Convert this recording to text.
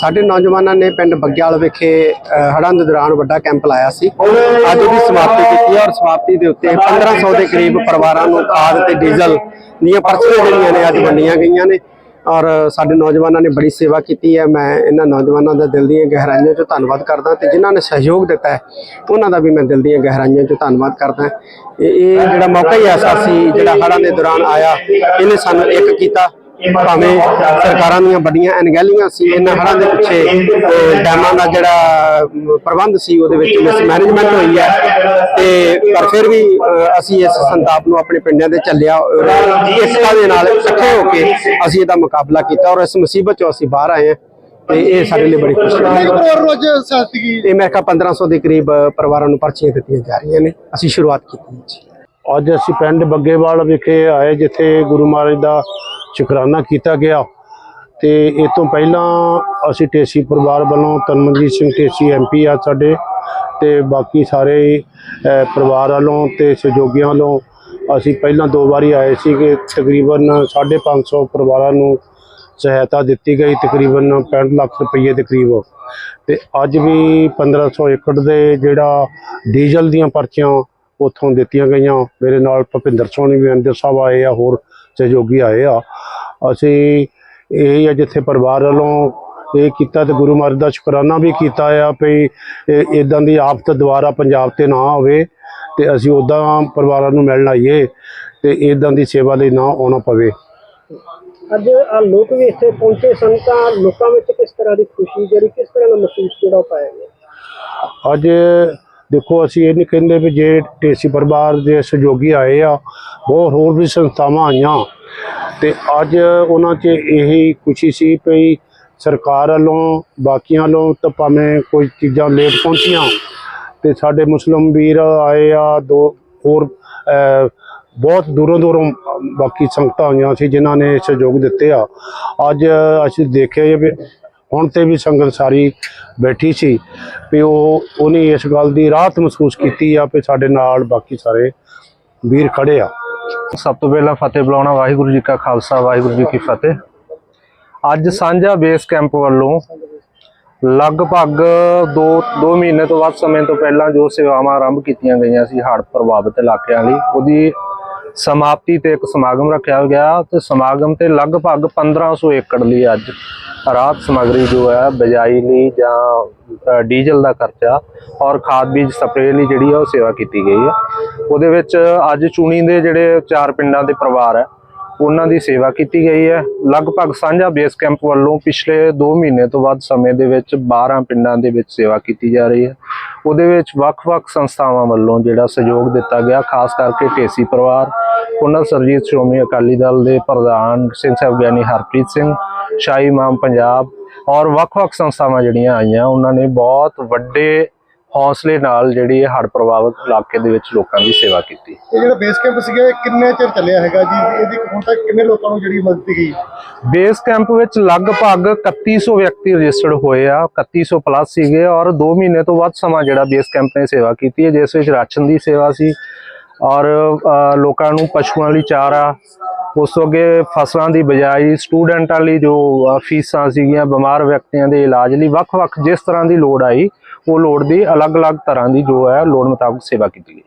ਸਾਡੇ ਨੌਜਵਾਨਾਂ ਨੇ ਪਿੰਡ ਬੱਗਿਆਲ ਵਿਖੇ ਹੜ੍ਹਾਂ ਦੇ ਦੌਰਾਨ ਵੱਡਾ ਕੈਂਪ ਲਾਇਆ ਸੀ। ਅੱਜ ਉਹਦੀ ਸਮਾਪਤੀ ਕੀਤੀ ਹੈ ਔਰ ਸਮਾਪਤੀ ਦੇ ਉੱਤੇ 1500 ਦੇ ਕਰੀਬ ਪਰਿਵਾਰਾਂ ਨੂੰ ਖਾਦ ਤੇ ਡੀਜ਼ਲ ਦੀਆਂ ਪਰਚੀਆਂ ਜਿਹੜੀਆਂ ਨੇ ਅੱਜ ਵੰਡੀਆਂ ਗਈਆਂ ਨੇ। ਔਰ ਸਾਡੇ ਨੌਜਵਾਨਾਂ ਨੇ ਬੜੀ ਸੇਵਾ ਕੀਤੀ ਹੈ। ਮੈਂ ਇਹਨਾਂ ਨੌਜਵਾਨਾਂ ਦਾ ਦਿਲ ਦੀਆਂ ਗਹਿਰਾਈਆਂ 'ਚੋਂ ਧੰਨਵਾਦ ਕਰਦਾ ਤੇ ਜਿਨ੍ਹਾਂ ਨੇ ਸਹਿਯੋਗ ਦਿੱਤਾ ਹੈ, ਉਹਨਾਂ ਦਾ ਵੀ ਮੈਂ ਦਿਲ ਦੀਆਂ ਗਹਿਰਾਈਆਂ 'ਚੋਂ ਧੰਨਵਾਦ ਕਰਦਾ ਇਹ ਜਿਹੜਾ ਮੌਕਾ ਹੀ ਐਸਾ ਸੀ ਜਿਹੜਾ ਹੜ੍ਹਾਂ ਦੇ ਦੌਰਾਨ ਆਇਆ, ਇਹਨੇ ਸਾਨੂੰ ਇੱਕ ਕੀਤਾ। ਭਾਵੇਂ ਸਰਕਾਰਾਂ ਦੀਆਂ ਵੱਡੀਆਂ ਅਣਗਹਿਲੀਆਂ ਸੀ ਇਹਨਾਂ ਹੜ੍ਹਾਂ ਦੇ ਪਿੱਛੇ ਡੈਮਾਂ ਦਾ ਜਿਹੜਾ ਪ੍ਰਬੰਧ ਸੀ ਉਹਦੇ ਵਿੱਚ ਮਿਸਮੈਨੇਜਮੈਂਟ ਹੋਈ ਹੈ। ਤੇ ਪਰ ਫਿਰ ਵੀ ਅਸੀਂ ਇਸ ਸੰਤਾਪ ਨੂੰ ਆਪਣੇ ਪਿੰਡਾਂ ਦੇ ਚੱਲਿਆ ਇਕਤਾ ਦੇ ਨਾਲ ਇਕੱਠੇ ਹੋ ਕੇ ਅਸੀਂ ਇਹਦਾ ਮੁਕਾਬਲਾ ਕੀਤਾ ਔਰ ਇਸ ਮੁਸੀਬਤ ਚੋਂ ਅਸੀਂ ਬਾਹਰ ਆਏ ਹਾਂ। ਤੇ ਇਹ ਸਾਡੇ ਲਈ ਬੜੀ ਖੁਸ਼ੀ ਹੈ। ਸਹਾਇਤਾ ਕੀ ਇਹ ਮੈਂ ਕਿਹਾ 1500 ਦੇ ਕਰੀਬ ਪਰਿਵਾਰਾਂ ਨੂੰ ਪਰਚੀਆਂ ਦਿੱਤੀਆਂ ਜਾ ਰਹੀਆਂ ਨੇ। ਅਸੀਂ ਸ਼ੁਰੂਆਤ ਕੀਤੀ ਹੈ ਜੀ। ਅੱਜ ਅਸੀਂ ਪਿੰਡ ਬੱਗੇਵਾਲ ਵਿਖੇ ਆਏ ਜਿੱਥੇ ਗੁਰੂ ਮਹਾਰਾਜ ਦਾ ਸ਼ੁਕਰਾਨਾ ਕੀਤਾ ਗਿਆ। ਤੇ ਇਹ ਤੋਂ ਪਹਿਲਾਂ ਅਸੀਂ ਟੇਸੀ ਪਰਿਵਾਰ ਵੱਲੋਂ ਤਨਮਨਜੀਤ ਸਿੰਘ ਟੇਸੀ ਐਮਪੀ ਆ ਸਾਡੇ ਤੇ ਬਾਕੀ ਸਾਰੇ ਪਰਿਵਾਰ ਵੱਲੋਂ ਤੇ ਸਹਿਯੋਗੀਆਂ ਵੱਲੋਂ ਅਸੀਂ ਪਹਿਲਾਂ ਦੋ ਵਾਰੀ ਆਏ ਸੀਗੇ। ਤਕਰੀਬਨ 550 ਪਰਿਵਾਰਾਂ ਨੂੰ ਸਹਾਇਤਾ ਦਿੱਤੀ ਗਈ, ਤਕਰੀਬਨ 65 ਲੱਖ ਰੁਪਏ ਦੇ ਕਰੀਬ। ਤੇ ਅੱਜ ਵੀ 1500 ਏਕੜ ਦੇ ਜਿਹੜਾ ਡੀਜ਼ਲ ਦੀਆਂ ਪਰਚੀਆਂ ਉੱਥੋਂ ਦਿੱਤੀਆਂ ਗਈਆਂ। ਮੇਰੇ ਨਾਲ ਭਪਿੰਦਰ ਸੋਨੀ ਵੀ ਅੰਦਰ ਸਾਹਿਬ ਆਏ ਆ, ਹੋਰ ਸਹਿਯੋਗੀ ਆਏ ਆ। ਅਸੀਂ ਇਹ ਆ ਜਿੱਥੇ ਪਰਿਵਾਰ ਵੱਲੋਂ ਇਹ ਕੀਤਾ ਤੇ ਗੁਰੂ ਮਹਾਰਾਜ ਦਾ ਸ਼ੁਕਰਾਨਾ ਵੀ ਕੀਤਾ ਆ ਵੀ ਇਦਾਂ ਦੀ ਆਫਤ ਦੁਬਾਰਾ ਪੰਜਾਬ ਤੇ ਨਾ ਹੋਵੇ ਤੇ ਅਸੀਂ ਉਦਾਂ ਪਰਿਵਾਰਾਂ ਨੂੰ ਮਿਲਣ ਆਈਏ ਤੇ ਇਦਾਂ ਦੀ ਸੇਵਾ ਲਈ ਨਾ ਆਉਣਾ ਪਵੇ। ਅੱਜ ਆ ਲੋਕ ਵੀ ਇੱਥੇ ਪਹੁੰਚੇ ਸਨ ਤਾਂ ਲੋਕਾਂ ਵਿੱਚ ਕਿਸ ਤਰ੍ਹਾਂ ਦੀ ਖੁਸ਼ੀ ਜਿਹੜੀ ਕਿਸ ਤਰ੍ਹਾਂ ਦਾ ਮਹਿਸੂਸ ਜਿਹੜਾ ਪਾਇਆ ਗਿਆ? ਅੱਜ ਦੇਖੋ, ਅਸੀਂ ਇਹ ਨਹੀਂ ਕਹਿੰਦੇ ਵੀ ਜੇ ਟੇਸੀ ਪਰਿਵਾਰ ਦੇ ਸਹਿਯੋਗੀ ਆਏ ਆ, ਬਹੁਤ ਹੋਰ ਵੀ ਸੰਸਥਾਵਾਂ ਆਈਆਂ। ਤੇ ਅੱਜ ਉਹਨਾਂ 'ਚ ਇਹੀ ਖੁਸ਼ੀ ਸੀ ਵੀ ਸਰਕਾਰ ਵੱਲੋਂ, ਬਾਕੀਆਂ ਵੱਲੋਂ ਤਾਂ ਭਾਵੇਂ ਕੋਈ ਚੀਜ਼ਾਂ ਲੇਟ ਪਹੁੰਚੀਆਂ, ਤੇ ਸਾਡੇ ਮੁਸਲਮ ਵੀਰ ਆਏ ਆ, ਦੋ ਹੋਰ ਬਹੁਤ ਦੂਰੋਂ ਦੂਰੋਂ ਬਾਕੀ ਸੰਗਤਾਂ ਆਈਆਂ ਸੀ ਜਿਨ੍ਹਾਂ ਨੇ ਸਹਿਯੋਗ ਦਿੱਤੇ ਆ। ਅੱਜ ਅਸੀਂ ਦੇਖਿਆ ਵੀ ਹੁਣ ਤੇ ਵੀ ਸੰਗਤ ਸਾਰੀ ਬੈਠੀ ਸੀ ਵੀ ਉਹ, ਉਹਨੇ ਇਸ ਗੱਲ ਦੀ ਰਾਹਤ ਮਹਿਸੂਸ ਕੀਤੀ ਆ ਵੀ ਸਾਡੇ ਨਾਲ ਬਾਕੀ ਸਾਰੇ ਵੀਰ ਖੜੇ ਆ। ਸਭ ਤੋਂ ਪਹਿਲਾਂ ਫਤਿਹ ਬੁਲਾਉਣਾ, ਵਾਹਿਗੁਰੂ ਜੀ ਕਾ ਖਾਲਸਾ, ਵਾਹਿਗੁਰੂ ਜੀ ਕੀ ਫਤਿਹ। ਅੱਜ ਸਾਂਝਾ ਬੇਸ ਕੈਂਪ ਵੱਲੋਂ ਲਗਭਗ 2 2 ਮਹੀਨੇ ਤੋਂ ਵੱਧ ਸਮੇਂ ਤੋਂ ਪਹਿਲਾਂ ਜੋ ਸੇਵਾਵਾਂ ਆਰੰਭ ਕੀਤੀਆਂ ਗਈਆਂ ਸੀ, ਹੜ੍ਹ ਪ੍ਰਭਾਵਿਤ ਇਲਾਕਿਆਂ ਲਈ, ਉਹਦੀ ਸਮਾਪਤੀ ਤੇ ਇੱਕ ਸਮਾਗਮ ਰੱਖਿਆ ਗਿਆ ਤੇ ਸਮਾਗਮ ਤੇ ਲਗਭਗ 1500 ਏਕੜ ਲਈ ਅੱਜ ਰਾਹਤ ਸਮੱਗਰੀ ਜੋ ਹੈ, ਬਜਾਈ ਲਈ ਜਾਂ ਡੀਜ਼ਲ ਦਾ ਖਰਚਾ ਔਰ ਖਾਦ ਬੀਜ ਸਪਰੇਅ ਲਈ ਜਿਹੜੀ ਆ ਉਹ ਸੇਵਾ ਕੀਤੀ ਗਈ ਹੈ। ਉਹਦੇ ਵਿੱਚ ਅੱਜ ਚੁਣੀ ਦੇ ਜਿਹੜੇ ਚਾਰ ਪਿੰਡਾਂ ਦੇ ਪਰਿਵਾਰ ਹੈ ਉਹਨਾਂ ਦੀ ਸੇਵਾ ਕੀਤੀ ਗਈ ਹੈ। ਲਗਭਗ ਸਾਂਝਾ ਬੇਸ ਕੈਂਪ ਵੱਲੋਂ ਪਿਛਲੇ 2 ਮਹੀਨੇ ਤੋਂ ਵੱਧ ਸਮੇਂ ਦੇ ਵਿੱਚ 12 ਪਿੰਡਾਂ ਦੇ ਵਿੱਚ ਸੇਵਾ ਕੀਤੀ ਜਾ ਰਹੀ ਹੈ। ਉਹਦੇ ਵਿੱਚ ਵੱਖ-ਵੱਖ ਸੰਸਥਾਵਾਂ ਵੱਲੋਂ ਜਿਹੜਾ ਸਹਿਯੋਗ ਦਿੱਤਾ ਗਿਆ, ਖਾਸ ਕਰਕੇ ਢੇਸੀ ਪਰਿਵਾਰ, ਪੁਨਰ ਸਰਜੀਤ ਸ਼੍ਰੋਮਣੀ ਅਕਾਲੀ ਦਲ ਦੇ ਪ੍ਰਧਾਨ ਸਿੰਘ ਸਾਹਿਬ ਗਿਆਨੀ ਹਰਪ੍ਰੀਤ ਸਿੰਘ, ਸ਼ਾਹੀ ਇਮਾਮ ਪੰਜਾਬ ਔਰ ਵੱਖ-ਵੱਖ ਸੰਸਥਾਵਾਂ ਜਿਹੜੀਆਂ ਆਈਆਂ, ਉਹਨਾਂ ਨੇ ਬਹੁਤ ਵੱਡੇ ਹੌਸਲੇ ਨਾਲ ਜਿਹੜੀ ਇਹ ਹੜ੍ਹ ਪ੍ਰਭਾਵਿਤ ਇਲਾਕੇ ਦੇ ਵਿੱਚ ਲੋਕਾਂ ਦੀ ਸੇਵਾ ਕੀਤੀ। ਇਹ ਜਿਹੜਾ ਬੇਸ ਕੈਂਪ ਸੀਗਾ ਇਹ ਕਿੰਨੇ ਚਿਰ ਚੱਲਿਆ ਹੈਗਾ ਜੀ? ਇਹਦੀ ਹੁਣ ਤੱਕ ਕਿੰਨੇ ਲੋਕਾਂ ਨੂੰ ਜਿਹੜੀ ਮਦਦ ਗਈ? ਬੇਸ ਕੈਂਪ ਵਿੱਚ ਲਗਭਗ 3100 ਵਿਅਕਤੀ ਰਜਿਸਟਰਡ ਹੋਏ ਆ 3100 ਪਲੱਸ ਸੀਗੇ ਔਰ 2 ਮਹੀਨੇ ਤੋਂ ਵੱਧ ਸਮਾਂ ਜਿਹੜਾ ਬੇਸ ਕੈਂਪ ਨੇ ਸੇਵਾ ਕੀਤੀ ਹੈ ਜਿਸ ਵਿੱਚ ਰਾਸ਼ਨ ਦੀ ਸੇਵਾ ਸੀ ਔਰ ਲੋਕਾਂ ਨੂੰ ਪਸ਼ੂਆਂ ਲਈ ਚਾਰਾ ਉਸ ਤੋਂ ਅੱਗੇ ਫਸਲਾਂ ਦੀ ਬਜਾਈ ਸਟੂਡੈਂਟਾਂ ਲਈ ਜੋ ਫੀਸਾਂ ਸੀਗੀਆਂ, ਬਿਮਾਰ ਵਿਅਕਤੀਆਂ ਦੇ ਇਲਾਜ ਲਈ ਵੱਖ-ਵੱਖ ਜਿਸ ਤਰ੍ਹਾਂ ਦੀ ਲੋੜ ਆਈ, ਉਹ ਲੋੜ ਦੀ ਅਲੱਗ-ਅਲੱਗ ਤਰ੍ਹਾਂ ਦੀ ਜੋ ਹੈ, ਲੋੜ ਮੁਤਾਬਕ ਸੇਵਾ ਕੀਤੀ ਗਈ।